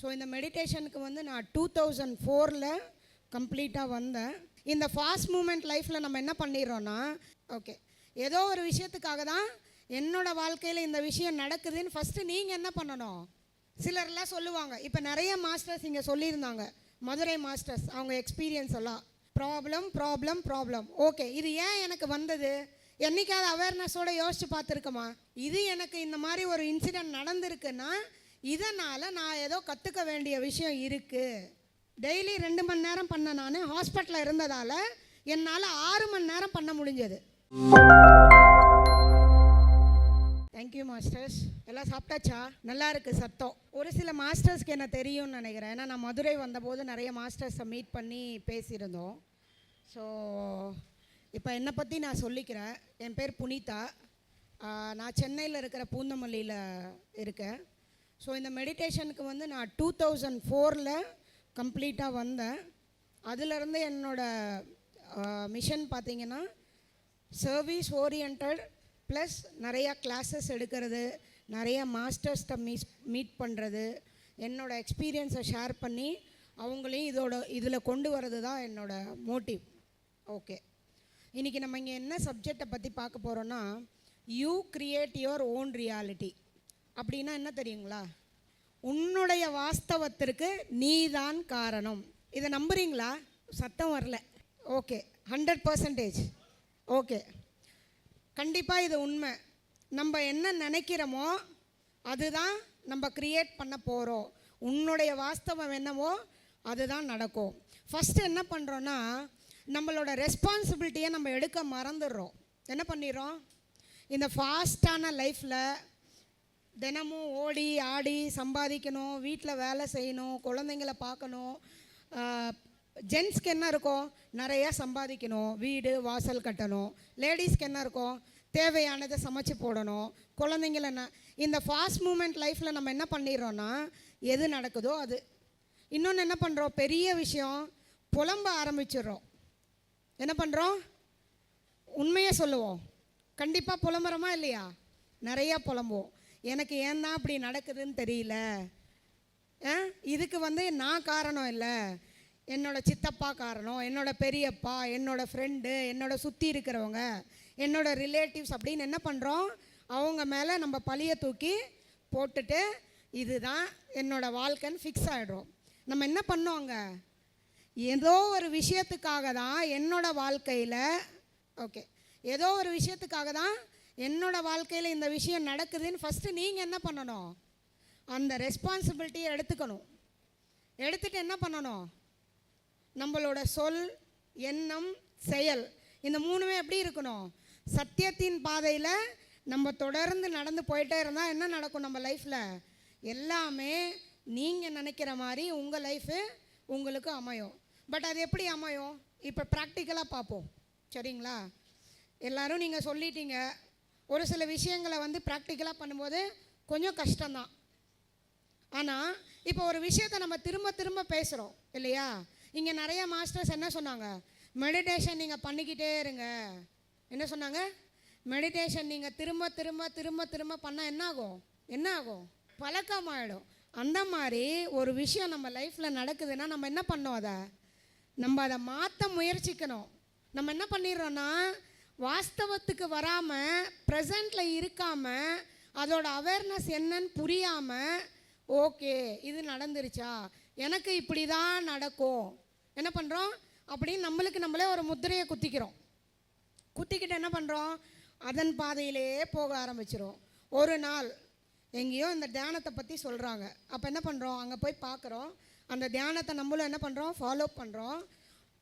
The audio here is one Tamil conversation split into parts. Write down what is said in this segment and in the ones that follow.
ஸோ இந்த மெடிடேஷனுக்கு வந்து நான் டூ தௌசண்ட் ஃபோரில் கம்ப்ளீட்டாக வந்தேன். இந்த ஃபாஸ்ட் மூமெண்ட் லைஃப்பில் நம்ம என்ன பண்ணிடுறோன்னா ஓகே ஏதோ ஒரு விஷயத்துக்காக தான் என்னோட வாழ்க்கையில் இந்த விஷயம் நடக்குதுன்னு ஃபஸ்ட்டு நீங்கள் என்ன பண்ணணும்? சிலர்லாம் சொல்லுவாங்க. இப்போ நிறைய மாஸ்டர்ஸ் இங்கே சொல்லியிருந்தாங்க. மதுரை மாஸ்டர்ஸ் அவங்க எக்ஸ்பீரியன்ஸ் எல்லாம். ப்ராப்ளம் ப்ராப்ளம் ப்ராப்ளம் ஓகே இது ஏன் எனக்கு வந்தது? என்னைக்காவது அவேர்னஸோடு யோசித்து பார்த்துருக்கோமா? இது எனக்கு இந்த மாதிரி ஒரு இன்சிடெண்ட் நடந்திருக்குன்னா இதனால் நான் ஏதோ கற்றுக்க வேண்டிய விஷயம் இருக்குது டெய்லி ரெண்டு மணி நேரம் பண்ண நான். ஹாஸ்பிட்டலில் இருந்ததால் என்னால் ஆறு மணி நேரம் பண்ண முடிஞ்சது. தேங்க்யூ மாஸ்டர்ஸ் எல்லாம் சாப்பிட்டாச்சா? நல்லா இருக்குது சத்தம். ஒரு சில மாஸ்டர்ஸ்க்கு என்ன தெரியும்னு நினைக்கிறேன். ஏன்னா நான் மதுரை வந்தபோது நிறைய மாஸ்டர்ஸை மீட் பண்ணி பேசியிருந்தோம். ஸோ இப்போ என்னை பற்றி நான் சொல்லிக்கிறேன். என் பேர் புனிதா. நான் சென்னையில் இருக்கிற பூந்தமல்லியில் இருக்கேன். ஸோ இந்த மெடிடேஷனுக்கு வந்து நான் டூ தௌசண்ட் ஃபோரில் கம்ப்ளீட்டாக வந்தேன். அதுலேருந்து என்னோடய மிஷன் பார்த்தீங்கன்னா சர்வீஸ் ஓரியன்ட் ப்ளஸ் நிறையா கிளாஸஸ் எடுக்கிறது நிறைய மாஸ்டர்ஸ்கிட்ட மீஸ் மீட் பண்ணுறது என்னோடய எக்ஸ்பீரியன்ஸை ஷேர் பண்ணி அவங்களையும் இதோட இதில் கொண்டு வர்றது தான் என்னோடய மோட்டிவ் ஓகே இன்றைக்கி நம்ம இங்கே என்ன சப்ஜெக்டை பற்றி பார்க்க போகிறோன்னா you create your own reality அப்படின்னா என்ன தெரியுங்களா? உன்னுடைய வாஸ்தவத்திற்கு நீதான் காரணம். இதை நம்புறீங்களா? சத்தம் வரல. Okay hundred percentage okay. கண்டிப்பாக இது உண்மை. நம்ம என்ன நினைக்கிறோமோ அதுதான் நம்ம க்ரியேட் பண்ண போகிறோம் உன்னுடைய வாஸ்தவம் என்னவோ அதுதான் நடக்கும். ஃபஸ்ட்டு என்ன பண்ணுறோன்னா நம்மளோட ரெஸ்பான்சிபிலிட்டியை நம்ம எடுக்க மறந்துடுறோம். என்ன பண்ணிடுறோம்? இந்த ஃபாஸ்டான லைஃப்பில் தினமும் ஓடி ஆடி சம்பாதிக்கணும் வீட்டில் வேலை செய்யணும் குழந்தைங்கள பார்க்கணும். ஜென்ஸ்க்கு என்ன இருக்கும்? நிறையா சம்பாதிக்கணும். வீடு வாசல் கட்டணும். லேடிஸ்க்கு என்ன இருக்கும்? தேவையானதை சமைச்சு போடணும். குழந்தைங்கள என்ன இந்த ஃபாஸ்ட் மூமெண்ட் லைஃப்பில் நம்ம என்ன பண்ணிடுறோன்னா எது நடக்குதோ அது. இன்னொன்று என்ன பண்ணுறோம் பெரிய விஷயம் புலம்ப ஆரம்பிச்சிடுறோம். என்ன பண்ணுறோம் உண்மையை சொல்லுவோம். கண்டிப்பாக புலம்புறோமா இல்லையா? நிறையா புலம்புவோம். எனக்கு ஏன் தான் அப்படி நடக்குதுன்னு தெரியல? ஆ? இதுக்கு வந்து நான் காரணம் இல்லை. என்னோடய சித்தப்பா காரணம் என்னோடய பெரியப்பா என்னோடய ஃப்ரெண்டு என்னோட சுற்றி இருக்கிறவங்க என்னோட ரிலேட்டிவ்ஸ் அப்படின்னு என்ன பண்ணுறோம் அவங்க மேலே நம்ம பழியை தூக்கி போட்டுட்டு இதுதான் என்னோடய வாழ்க்கைன்னு ஃபிக்ஸ் ஆகிடும் நம்ம என்ன பண்ணோங்க ஏதோ ஒரு விஷயத்துக்காக தான் என்னோடய வாழ்க்கையில் ஓகே ஏதோ ஒரு விஷயத்துக்காக தான் என்னோட வாழ்க்கையில் இந்த விஷயம் நடக்குதுன்னு ஃபஸ்ட்டு நீங்கள் என்ன பண்ணணும்? அந்த ரெஸ்பான்சிபிலிட்டியை எடுத்துக்கணும். எடுத்துகிட்டு என்ன பண்ணணும்? நம்மளோட சொல் எண்ணம் செயல் இந்த மூணுமே எப்படி இருக்கணும்? சத்தியத்தின் பாதையில் நம்ம தொடர்ந்து நடந்து போயிட்டே இருந்தால் என்ன நடக்கும் நம்ம லைஃப்பில் எல்லாமே நீங்கள் நினைக்கிற மாதிரி உங்கள் லைஃபு உங்களுக்கு அமையும். பட் அது எப்படி அமையும்? இப்போ ப்ராக்டிக்கலாக பார்ப்போம். சரிங்களா? எல்லோரும் நீங்கள் சொல்லிட்டீங்க. ஒரு சில விஷயங்களை வந்து ப்ராக்டிக்கலாக பண்ணும்போது கொஞ்சம் கஷ்டம்தான். ஆனால் இப்போ ஒரு விஷயத்தை நம்ம திரும்ப திரும்ப பேசுகிறோம் இல்லையா? இங்கே நிறைய மாஸ்டர்ஸ் என்ன சொன்னாங்க? மெடிடேஷன் நீங்கள் பண்ணிக்கிட்டே இருங்க. என்ன சொன்னாங்க? மெடிடேஷன் நீங்கள் திரும்ப திரும்ப திரும்ப திரும்ப பண்ணால் என்ன ஆகும் என்ன ஆகும் பழக்கமாயிடும். அந்த மாதிரி ஒரு விஷயம் நம்ம லைஃப்பில் நடக்குதுன்னா நம்ம என்ன பண்ணோம் அதை? நம்ம அதை மாற்ற முயற்சிக்கணும். நம்ம என்ன பண்ணிடுறோன்னா வாஸ்தவத்துக்கு வராமல் ப்ரெசண்டில் இருக்காமல் அதோட அவேர்னஸ் என்னன்னு புரியாமல் ஓகே இது நடந்துருச்சா? எனக்கு இப்படி தான் நடக்கும். என்ன பண்ணுறோம் அப்படின்னு நம்மளுக்கு நம்மளே ஒரு முத்திரையை குத்திக்கிறோம். குத்திக்கிட்டு என்ன பண்ணுறோம் அதன் பாதையிலேயே போக ஆரம்பிச்சிடும் ஒரு நாள் எங்கேயோ இந்த தியானத்தை பற்றி சொல்கிறாங்க அப்போ என்ன பண்ணுறோம் அங்கே போய் பார்க்குறோம் அந்த தியானத்தை நம்மளும் என்ன பண்ணுறோம் ஃபாலோ பண்ணுறோம்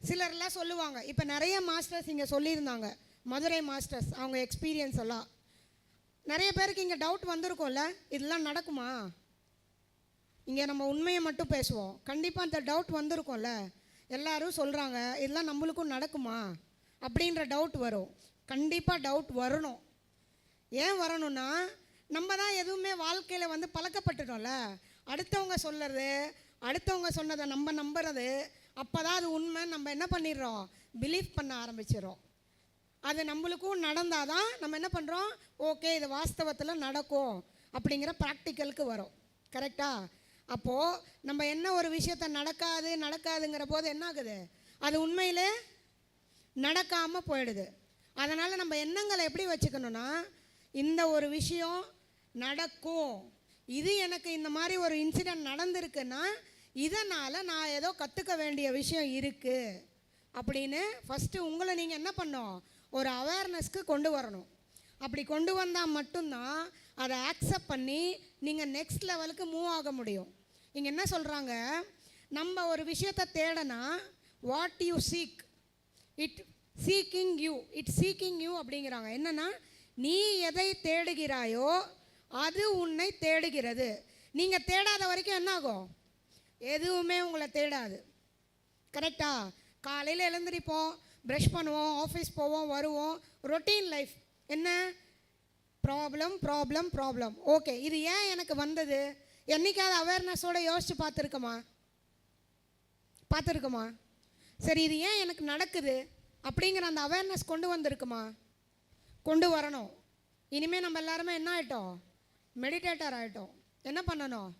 சிலர்லாம் சொல்லுவாங்க. இப்போ நிறைய மாஸ்டர்ஸ் இங்கே சொல்லியிருந்தாங்க. மதுரை மாஸ்டர்ஸ் அவங்க எக்ஸ்பீரியன்ஸ் எல்லாம். நிறைய பேருக்கு இங்கே டவுட் வந்திருக்கோம்ல இதெல்லாம் நடக்குமா? இங்கே நம்ம உண்மையை மட்டும் பேசுவோம். கண்டிப்பாக அந்த டவுட் வந்திருக்கோம்ல. எல்லாரும் சொல்கிறாங்க இதெல்லாம் நம்மளுக்கும் நடக்குமா? அப்படின்ற டவுட் வரும். கண்டிப்பாக டவுட் வரணும். ஏன் வரணும்னா நம்ம தான் எதுவுமே வாழ்க்கையில் வந்து பழக்கப்பட்டுட்டோம்ல. அடுத்தவங்க சொல்கிறது அடுத்தவங்க சொன்னதை நம்ம நம்புறது அப்போ தான் அது உண்மை நம்ம என்ன பண்ணிடுறோம்? பிலீவ் பண்ண ஆரம்பிச்சிடுறோம். அது நம்மளுக்கும் நடந்தால் தான் நம்ம என்ன பண்ணுறோம் ஓகே இது வாஸ்தவத்தில் நடக்கும் அப்படிங்கிற ப்ராக்டிக்கலுக்கு வரும். கரெக்டாக அப்போது நம்ம என்ன ஒரு விஷயத்த நடக்காது நடக்காதுங்கிற போது என்ன ஆகுது? அது உண்மையிலே நடக்காமல் போயிடுது. அதனால் நம்ம எண்ணங்களை எப்படி வச்சுக்கணும்னா இந்த ஒரு விஷயம் நடக்கும். இது எனக்கு இந்த மாதிரி ஒரு இன்சிடெண்ட் நடந்திருக்குன்னா இதனால் நான் ஏதோ கற்றுக்க வேண்டிய விஷயம் இருக்குது அப்படின்னு ஃபஸ்ட்டு உங்களை நீங்கள் என்ன பண்ணோம் ஒரு அவேர்னஸ்க்கு கொண்டு வரணும். அப்படி கொண்டு வந்தால் மட்டும்தான் அதை ஆக்செப்ட் பண்ணி நீங்கள் நெக்ஸ்ட் லெவலுக்கு மூவ் ஆக முடியும். இங்கே என்ன சொல்கிறாங்க நம்ம ஒரு விஷயத்தை தேடனா what you seek it seeking you it seeking you அப்படிங்கிறாங்க. என்னென்னா நீ எதை தேடுகிறாயோ அது உன்னை தேடுகிறது. நீங்கள் தேடாத வரைக்கும் என்ன ஆகும்? எதுவுமே உங்களை தேடாது. கரெக்டாக காலையில் எழுந்திரிப்போம். ப்ரஷ் பண்ணுவோம் ஆஃபீஸ் போவோம் வருவோம். ரொட்டீன் லைஃப் என்ன? ப்ராப்ளம் ப்ராப்ளம் ப்ராப்ளம் ஓகே இது ஏன் எனக்கு வந்தது? என்னைக்காவது அவேர்னஸோடு யோசித்து பார்த்துருக்கோமா? பார்த்துருக்கோமா? சரி இது ஏன் எனக்கு நடக்குது? அப்படிங்கிற அந்த அவேர்னஸ் கொண்டு வந்திருக்குமா? கொண்டு வரணும். இனிமேல் நம்ம எல்லாருமே என்ன ஆகிட்டோம் மெடிடேட்டர் ஆகிட்டோம் என்ன பண்ணணும்?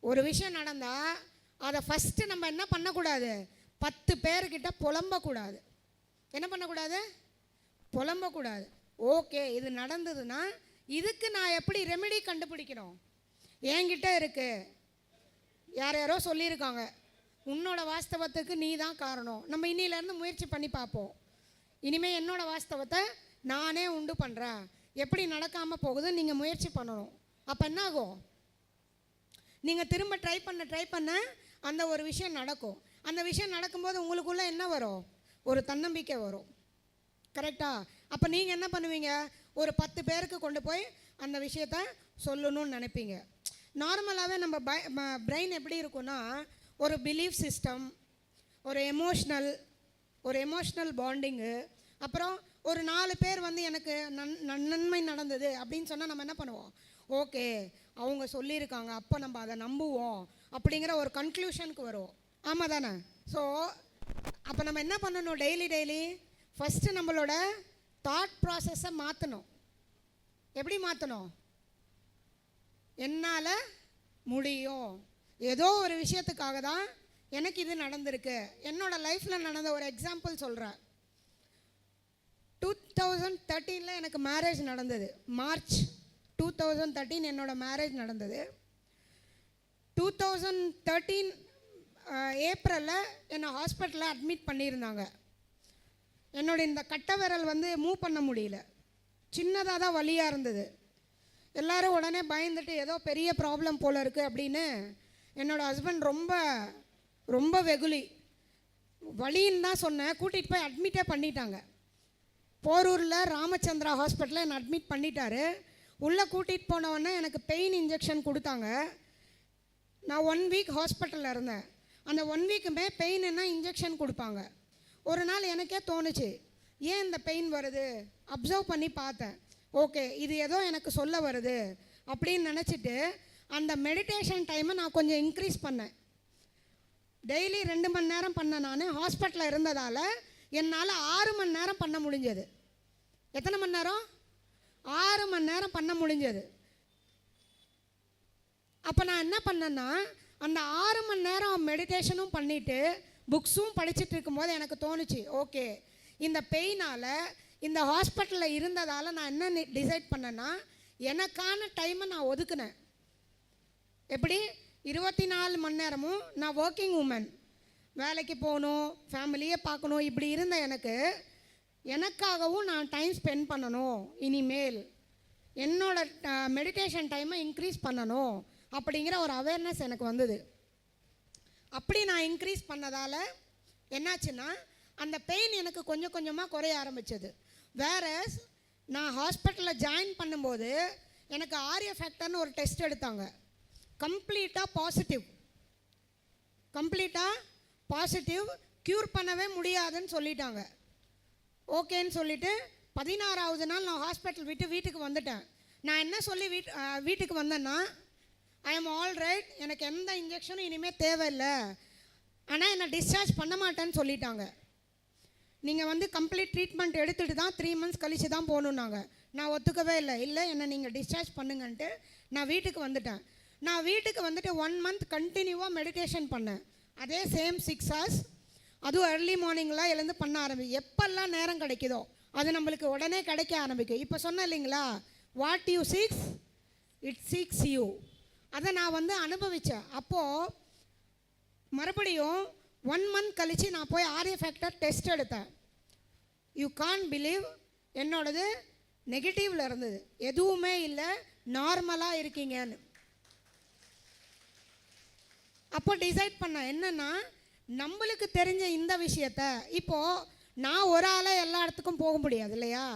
ஒரு விஷயம் நடந்தால் அதை ஃபஸ்ட்டு நம்ம என்ன பண்ணக்கூடாது? பத்து பேர்கிட்ட புலம்பக்கூடாது. என்ன பண்ணக்கூடாது? புலம்பக்கூடாது. ஓகே இது நடந்ததுன்னா இதுக்கு நான் எப்படி ரெமெடி கண்டுபிடிக்கணும்? என்கிட்ட இருக்கு. யார் யாரோ சொல்லியிருக்காங்க. உன்னோட வாஸ்தவத்துக்கு நீ தான் காரணம். நம்ம இன்னிலேருந்து முயற்சி பண்ணி பார்ப்போம். இனிமேல் என்னோடய வாஸ்தவத்தை நானே உண்டு பண்ணுறேன் எப்படி நடக்காமல் போகுதுன்னு நீங்கள் முயற்சி பண்ணணும். அப்போ என்ன ஆகும் நீங்கள் திரும்ப ட்ரை பண்ண ட்ரை பண்ண அந்த ஒரு விஷயம் நடக்கும். அந்த விஷயம் நடக்கும்போது உங்களுக்குள்ளே என்ன வரும்? ஒரு தன்னம்பிக்கை வரும். கரெக்டாக அப்போ நீங்கள் என்ன பண்ணுவீங்க? ஒரு பத்து பேருக்கு கொண்டு போய் அந்த விஷயத்த சொல்லணும்னு நினைப்பீங்க. நார்மலாகவே நம்ம பை பிரெயின் எப்படி இருக்கும்னா ஒரு பிலீஃப் சிஸ்டம் ஒரு எமோஷ்னல் ஒரு எமோஷ்னல் பாண்டிங்கு அப்புறம் ஒரு நாலு பேர் வந்து எனக்கு நன்- நன்மை நடந்தது அப்படின்னு சொன்னால் நம்ம என்ன பண்ணுவோம்? ஓகே அவங்க சொல்லியிருக்காங்க அப்போ நம்ம அதை நம்புவோம் அப்படிங்கிற ஒரு கன்க்ளூஷனுக்கு வருவோம். ஆமாம் தானே ஸோ அப்போ நம்ம என்ன பண்ணணும் டெய்லி டெய்லி ஃபஸ்ட்டு நம்மளோட தாட் ப்ராசஸை மாற்றணும் எப்படி மாற்றணும் என்னால் முடியும். ஏதோ ஒரு விஷயத்துக்காக தான் எனக்கு இது நடந்திருக்கு. என்னோட லைஃப்பில் நடந்த ஒரு எக்ஸாம்பிள் சொல்கிறேன் டூ தௌசண்ட் தேர்ட்டீனில் எனக்கு மேரேஜ் நடந்தது. மார்ச் டூ தௌசண்ட் தேர்ட்டீன் என்னோட மேரேஜ் நடந்தது. டூ தௌசண்ட் தேர்ட்டீன் ஏப்ரலில் என்னை ஹாஸ்பிட்டலில் அட்மிட் பண்ணியிருந்தாங்க. என்னோட இந்த கட்டை விரல் வந்து மூவ் பண்ண முடியல. சின்னதாக தான் வலியாக இருந்தது. எல்லோரும் உடனே பயந்துட்டு ஏதோ பெரிய ப்ராப்ளம் போல் இருக்குது அப்படின்னு என்னோட ஹஸ்பண்ட் ரொம்ப ரொம்ப வெகுளி. வலின்னு தான் சொன்னேன். கூட்டிகிட்டு போய் அட்மிட்டே பண்ணிட்டாங்க. போரூரில் ராமச்சந்திரா ஹாஸ்பிட்டலில் என்னை அட்மிட் பண்ணிட்டாரு. உள்ளே கூட்டிகிட்டு போனவொடனே எனக்கு பெயின் இன்ஜெக்ஷன் கொடுத்தாங்க. நான் ஒன் வீக் ஹாஸ்பிட்டலில் இருந்தேன். அந்த ஒன் வீக்குமே பெயின்னா இன்ஜெக்ஷன் கொடுப்பாங்க. ஒரு நாள் எனக்கே தோணுச்சு ஏன் இந்த பெயின் வருது? அப்சர்வ் பண்ணி பார்த்தேன். ஓகே இது ஏதோ எனக்கு சொல்ல வருது அப்படின்னு நினச்சிட்டு அந்த மெடிடேஷன் டைமை நான் கொஞ்சம் இன்க்ரீஸ் பண்ணேன். டெய்லி ரெண்டு மணி நேரம் பண்ண நான் ஹாஸ்பிட்டலில் இருந்ததால் என்னால் ஆறு மணி நேரம் பண்ண முடிஞ்சது. எத்தனை மணி நேரம்? ஆறு மணி நேரம் பண்ண முடிஞ்சது. அப்போ நான் என்ன பண்ணேன்னா அந்த ஆறு மணி நேரம் மெடிடேஷனும் பண்ணிவிட்டு புக்ஸும் படிச்சுட்டு இருக்கும்போது எனக்கு தோணுச்சு ஓகே இந்த பெயினால் இந்த ஹாஸ்பிட்டலில் இருந்ததால் நான் என்ன டிசைட் பண்ணேன்னா எனக்கான டைமை நான் ஒதுக்குனேன். எப்படி? இருபத்தி நாலு மணி நேரமும் நான் ஒர்க்கிங் உமன் வேலைக்கு போகணும் ஃபேமிலியே பார்க்கணும் இப்படி இருந்த எனக்கு எனக்காகவும் நான் டைம் ஸ்பெண்ட் பண்ணணும் இனிமேல். என்னோட மெடிடேஷன் டைமை இன்க்ரீஸ் பண்ணணும். அப்படிங்கிற ஒரு அவேர்னஸ் எனக்கு வந்தது. அப்படி நான் இன்க்ரீஸ் பண்ணதால் என்னாச்சுன்னா அந்த பெயின் எனக்கு கொஞ்சம் கொஞ்சமாக குறைய ஆரம்பித்தது வேற நான் ஹாஸ்பிட்டலில் ஜாயின் பண்ணும்போது எனக்கு ஆரிய ஃபேக்டர்னு ஒரு டெஸ்ட் எடுத்தாங்க. கம்ப்ளீட்டாக பாசிட்டிவ் கம்ப்ளீட்டாக பாசிட்டிவ் க்யூர் பண்ணவே முடியாதுன்னு சொல்லிட்டாங்க. ஓகேன்னு சொல்லிட்டு பதினாறாவது நாள் நான் ஹாஸ்பிட்டல் விட்டு வீட்டுக்கு வந்துட்டேன். நான் என்ன சொல்லி வீட் வீட்டுக்கு வந்தேன்னா ஐ எம் ஆல் ரைட் எனக்கு எந்த இன்ஜெக்ஷனும் இனிமேல் தேவையில்லை. ஆனால் என்னை டிஸ்சார்ஜ் பண்ண மாட்டேன்னு சொல்லிட்டாங்க. நீங்கள் வந்து கம்ப்ளீட் ட்ரீட்மெண்ட் எடுத்துகிட்டு தான் த்ரீ மந்த்ஸ் கழிச்சு தான் போகணுன்னாங்க நான் ஒத்துக்கவே இல்லை. இல்லை என்னை நீங்கள் டிஸ்சார்ஜ் பண்ணுங்கன்ட்டு நான் வீட்டுக்கு வந்துட்டேன். நான் வீட்டுக்கு வந்துட்டு ஒன் மந்த் கண்டினியூவாக மெடிடேஷன் பண்ணேன். அதே சேம் சிக்ஸ் ஹவர்ஸ் அதுவும் ஏர்லி மார்னிங்லாம் எழுந்து பண்ண ஆரம்பி எப்பெல்லாம் நேரம் கிடைக்குதோ அது நம்மளுக்கு உடனே கிடைக்க ஆரம்பிக்கும். இப்போ சொன்னேன் இல்லைங்களா? What you seeks it seeks you அதை நான் வந்து அனுபவித்தேன் அப்போது மறுபடியும் ஒன் மந்த் கழித்து நான் போய் ஆரிய ஃபேக்டர் டெஸ்ட் எடுத்தேன். யூ கான் பிலீவ் என்னோடது நெகட்டிவில் இருந்தது. எதுவுமே இல்லை நார்மலாக இருக்கீங்கன்னு. அப்போ டிசைட் பண்ணேன். என்னென்னா நம்மளுக்கு தெரிஞ்ச இந்த விஷயத்த இப்போது நான் ஒரு ஆளை எல்லா இடத்துக்கும் போக முடியாது இல்லையா?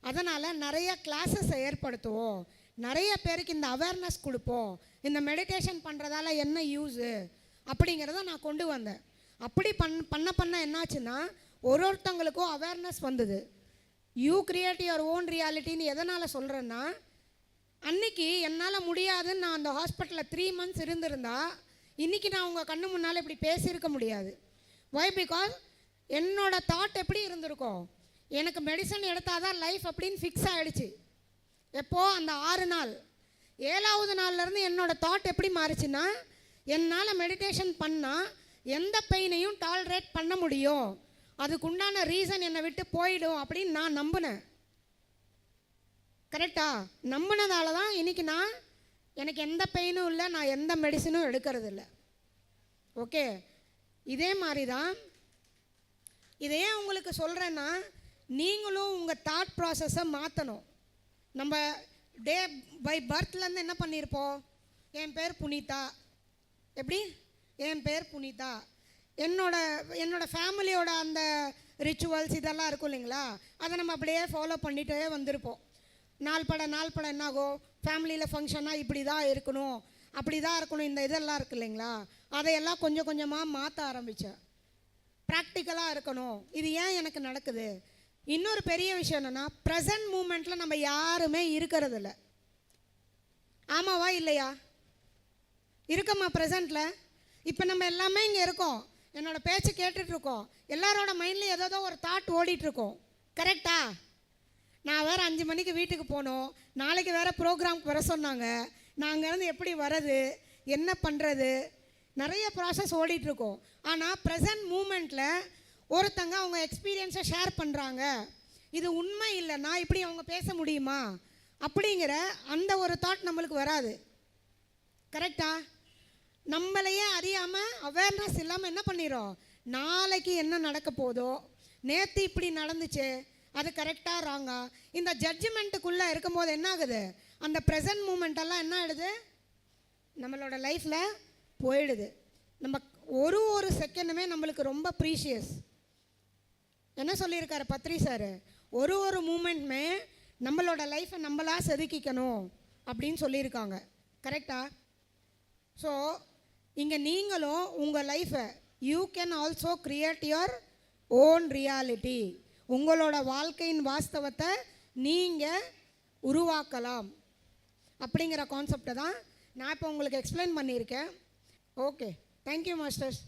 அதனால் நிறைய கிளாஸஸை ஏற்படுத்துவோம். நிறைய பேருக்கு இந்த அவேர்னஸ் கொடுப்போம். இந்த மெடிடேஷன் பண்ணுறதால என்ன யூஸு அப்படிங்கிறத நான் கொண்டு வந்தேன். அப்படி பண் பண்ண பண்ண என்னாச்சுன்னா ஒரு ஒருத்தவங்களுக்கும் அவேர்னஸ் வந்தது. யூ கிரியேட் யுவர் ஓன் ரியாலிட்டின்னு எதனால் சொல்கிறேன்னா அன்னைக்கு என்னால் முடியாதுன்னு நான் அந்த ஹாஸ்பிட்டலில் த்ரீ மந்த்ஸ் இருந்திருந்தா இன்றைக்கி நான் உங்கள் கண்ணு முன்னால் இப்படி பேசியிருக்க முடியாது. வை பிகாஸ் என்னோட தாட் எப்படி இருந்திருக்கும்? எனக்கு மெடிசன் எடுத்தால் தான் லைஃப் அப்படின்னு ஃபிக்ஸ் ஆகிடுச்சு எப்போ? அந்த ஆறு நாள். ஏழாவது நாள்லேருந்து என்னோட தாட் எப்படி மாறுச்சுன்னா என்னால் மெடிடேஷன் பண்ணால் எந்த பெயினையும் டாலரேட் பண்ண முடியும். அதுக்குண்டான ரீசன் என்னை விட்டு போயிடும் அப்படின்னு நான் நம்பினேன். கரெக்டா நம்பினதால தான் இன்னைக்கு நான் எனக்கு எந்த பெயினும் இல்லை நான் எந்த மெடிசனும் எடுக்கிறது இல்லை. ஓகே இதே மாதிரி தான் இதை ஏன் உங்களுக்கு சொல்கிறேன்னா நீங்களும் உங்கள் தாட் ப்ராசஸை மாற்றணும் நம்ம டே பை பர்த்லேருந்து என்ன பண்ணியிருப்போம் என் பேர் புனிதா. எப்படி? என் பேர் புனிதா. என்னோட என்னோட ஃபேமிலியோட அந்த ரிச்சுவல்ஸ் இதெல்லாம் இருக்கும் இல்லைங்களா? அதை நம்ம அப்படியே ஃபாலோ பண்ணிகிட்டே வந்திருப்போம். நாள் பட நாள் பட என்னாகும் ஃபேமிலியில் ஃபங்க்ஷனாக இப்படி தான் இருக்கணும். அப்படி தான் இருக்கணும். இந்த இதெல்லாம் இருக்கு இல்லைங்களா? அதையெல்லாம் கொஞ்சம் கொஞ்சமாக மாற்ற ஆரம்பித்தேன் ப்ராக்டிக்கலாக இருக்கணும். இது ஏன் எனக்கு நடக்குது? இன்னொரு பெரிய விஷயம் என்னென்னா ப்ரெசன்ட் மூமெண்ட்டில் நம்ம யாருமே இருக்கிறது இல்ல ஆமாவா இல்லையா? இருக்கம்மா ப்ரெசண்ட்டில் இப்போ நம்ம எல்லாமே இங்கே இருக்கோம். என்னோட பேச்சு கேட்டுட்ருக்கோம். எல்லாரோட மைண்ட்லேயும் ஏதோ ஒரு தாட் ஓடிட்டுருக்கோம் கரெக்டா நான் வேறு அஞ்சு மணிக்கு வீட்டுக்கு போகணும் நாளைக்கு வேறு ப்ரோக்ராம்க்கு வர சொன்னாங்க. நான் அங்கேருந்து எப்படி வர்றது? என்ன பண்ணுறது நிறைய ப்ராசஸ் ஓடிட்டுருக்கோம் ஆனால் ப்ரெசன்ட் மூமெண்ட்டில் ஒருத்தங்க அவங்க எக்ஸ்பீரியன்ஸை ஷேர் பண்ணுறாங்க இது உண்மை இல்லை நான் இப்படி அவங்க பேச முடியுமா? அப்படிங்கிற அந்த ஒரு தாட் நம்மளுக்கு வராது. கரெக்டா நம்மளையே அறியாமல் அவேர்னஸ் இல்லாமல் என்ன பண்ணிடுறோம் நாளைக்கு என்ன நடக்க போதோ நேற்று இப்படி நடந்துச்சு அது கரெக்டாக ராங்கா இந்த ஜட்ஜ்மெண்ட்டுக்குள்ளே இருக்கும்போது என்ன ஆகுது? அந்த ப்ரெசன்ட் மூமெண்ட்டெல்லாம் என்ன ஆகிடுது நம்மளோட லைஃப்பில் போயிடுது. நம்ம ஒரு ஒரு செகண்டுமே நம்மளுக்கு ரொம்ப ப்ரீஷியஸ் என்ன சொல்லியிருக்காரு பத்ரி சார்? ஒரு ஒரு மூமெண்ட்மே நம்மளோட லைஃப்பை நம்மளாக செதுக்கிக்கணும் அப்படின்னு சொல்லியிருக்காங்க. கரெக்டா ஸோ இங்கே நீங்களும் உங்கள் லைஃப்பை you can also create your own reality உங்களோட வாழ்க்கையின் வாஸ்தவத்தை நீங்கள் உருவாக்கலாம். அப்படிங்கிற கான்செப்டை தான் நான் இப்போ உங்களுக்கு எக்ஸ்பிளைன் பண்ணியிருக்கேன். Okay thank you masters